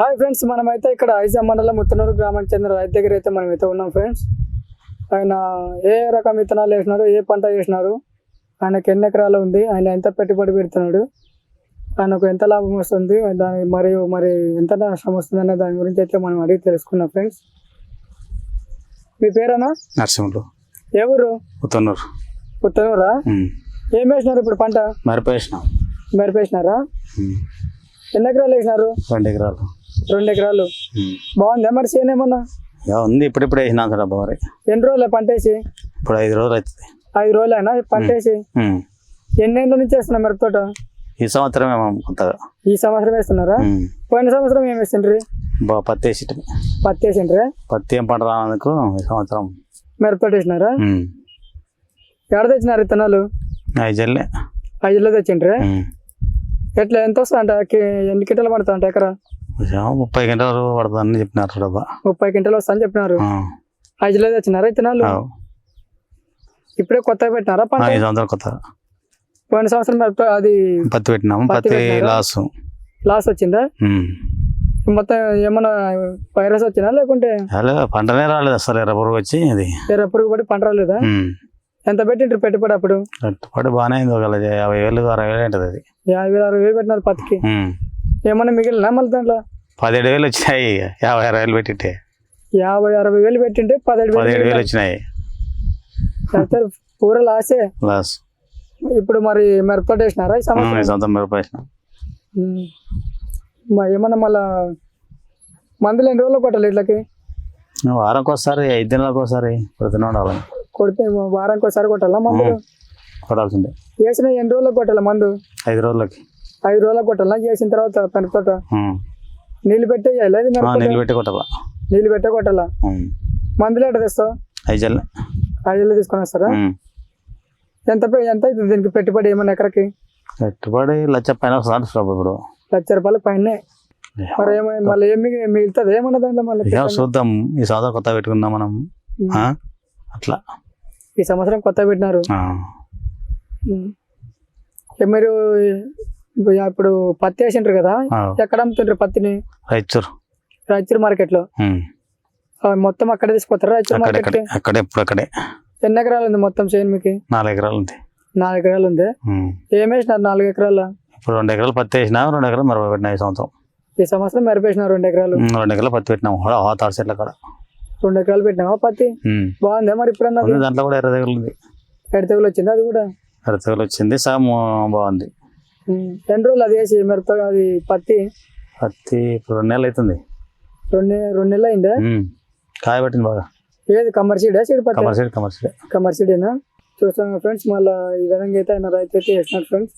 Hi friends మనమైతే ఇక్కడ ఐజా మండలం ముత్తనూరు గ్రామానికి చెందిన రైతు దగ్గర అయితే మనం అయితే ఉన్నాం ఫ్రెండ్స్ ఆయన ఏ రకం విత్తనాలు వేసినారు ఏ పంట వేసినారు ఆయనకి ఎన్ని ఎకరాలు ఉంది ఆయన ఎంత పెట్టుబడి పెడుతున్నాడు ఆయనకు ఎంత లాభం వస్తుంది దాని మరియు మరి ఎంత నష్టం వస్తుంది అనే దాని గురించి అయితే మనం అడిగి తెలుసుకున్నాం ఫ్రెండ్స్ మీ పేరేనా నరసింహులు. ఏ ఊరు? పుత్తనూరు పుత్తనూరా ఏం వేసినారు ఇప్పుడు పంట? మరిపేసినాం మెరిపేసినారా ఎన్ని ఎకరాలు వేసినారు? రెండు ఎకరాలు. రెండు ఎకరాలు. బాగుందా. మరి చేను ఏమన్నా? ఉంది. ఇప్పుడిప్పుడు వేసినా సార్ ఎన్ని రోజులు పంట వేసి ఇప్పుడు ఐదు రోజులు అవుతుంది. ఐదు రోజులు అయినా పంట వేసి. ఎన్నేళ్ళ నుంచి వేస్తున్నారు మిరప తోట? ఈ సంవత్సరమే మనం కొత్తగా. ఈ సంవత్సరం వేస్తున్నారా. పోయిన సంవత్సరం ఏం వేసిండ్రి? పత్తి వేసి పత్తి వేసిండ్రే? పత్తి ఏం పంట రానందుకు ఈ సంవత్సరం. మిరప తోట వేసినారా. ఎక్కడ తెచ్చినారు విత్తనాలు? ఐదు జల్లే ఐదులో తెచ్చిండ్రే. ఎట్లా? ఎంత వస్తుందంట? ఎన్ని కింటలు పడుతుందంట ఎకరా? ముప్పై గంటలు పడుతుందని చెప్పినారు డబ్బా ముప్పై కింటలు వస్తుందని చెప్పినారు. ఐదులో తెచ్చినారా విత్తనాలు అవు. ఇప్పుడే కొత్తగా పెట్టినారా ఈ సంవత్సరం కొత్తగా పోయిన సంవత్సరం అది పత్తి పెట్టినాము. పత్తి? లాస్. లాస్ వచ్చిందా. మొత్తం ఏమన్నా వైరస్ వచ్చినా లేకుంటే? పంటనే రాలేదు అసలు ఎర్ర పురుగు వచ్చి అది. వేరే పురుగు పడి పంట రాలేదా. ఎంత పెట్టిండ్రు పెట్టుబడి అప్పుడు? కట్టుబడి బాగానే అయింది ఒక యాభై వేలు అరవై వేలు ఉంటుంది అది. యాభై వేలు అరవై వేలు పెట్టినారు పత్తికి. ఏమన్నా మిగిలినా మళ్ళీ దాంట్లో? పదిహేడు వేలు వచ్చినాయి. యాభై అరవై వేలు పెట్టింటే. యాభై అరవై వేలు పెట్టింటే పదిహేడు పదిహేడు వేలు వచ్చినాయి. పూర లాసే. లాస్. ఇప్పుడు మరి మిరపతోట వేసినారా ఈ సంవత్సరం. మరి ఏమన్నా మళ్ళా మందులు ఎన్ని రోజులు కొట్టాలి ఇట్లకి వారంకి ఒకసారి ఐదు దినాలకు ఒకసారి ప్రతిన ఉండాలి. కొడితే వారానికి ఒకసారి కొట్టాలా మందులు? కొట్టాల్సిందే. వేసిన ఎన్ని రోజులకు కొట్టాలా మందు? ఐదు రోజులకి. ఐదు రోజులకు కొట్టాలా చేసిన తర్వాత ఉమ్. నీళ్ళు పెట్టే నీళ్ళు పెట్టి కొట్టాలా నీళ్ళు పెట్టే కొట్టాలా. మందులు ఎట్ట తెస్తావు? ఐదు జల్లే ఐదులో తీసుకొని వస్తారా. ఎంత ఎంత అవుతుంది దీనికి పెట్టుబడి ఏమన్నా ఎకరకి? పెట్టుబడి లచ్చ పైన వస్తుంది ఇప్పుడు. లక్ష రూపాయల పైన. మరి ఏమో మళ్ళీ ఏమి మిగులుతుంది? ఏమన్నా దాంట్లో మళ్ళీ చూద్దాం. ఈ సంవత్సరం కొత్త పెట్టుకుందాం మనం? అట్లా. ఈ సంవత్సరం కొత్త పెట్టినారు. మీరు ఇప్పుడు ఇప్పుడు పత్తి వేసిండ్రు కదా. ఎక్కడ అమ్ముతుండ్రు పత్తిని? రైచూరు. రాయచూరు మార్కెట్లో మొత్తం అక్కడే తీసుకొస్తారా రాయచూరు మార్కెట్ అక్కడే ఇప్పుడు అక్కడే. ఎన్ని ఎకరాలు ఉంది మొత్తం చేను మీకు? నాలుగు ఎకరాలు ఉంది. నాలుగు ఎకరాలు ఉంది. ఏం వేసినారు నాలుగు ఎకరాల ఇప్పుడు రెండు ఎకరాలు పత్తి వేసినా రెండు ఎకరాలు మిరప పెట్టినా ఈ సంవత్సరం. ఈ సంవత్సరం మెరిపేసినారు రెండు ఎకరాలు. రెండు ఎకరాలు పత్తి పెట్టినాం కూడా ఆ తాడు చెట్ల కాడ. రెండు ఎకరాలు పెట్టినావా పత్తి. బాగుందా మరి ఇప్పుడు దాంట్లో కూడా ఎర్ర తెగులు ఉంది. ఎడ తెగులు వచ్చింది అది కూడా? ఎర్ర తెగులు వచ్చింది సగం బాగుంది. ఎన్ని రోజులు అది వేసి మిరప అది పత్తి. పత్తి ఇప్పుడు రెండు నెలలు అవుతుంది. రెండు రెండు నెలలు అయిందా? ఉమ్. కాయ పెట్టింది బాగా. ఏది కమర్షియడా సీడ్ పత్తి? కమర్షియల్ కమర్షియల్ కమర్షియల్ చూస్తాం ఫ్రెండ్స్ మళ్ళీ ఈ విధంగా అయితే ఆయన రైతు అయితే వేసినారు ఫ్రెండ్స్.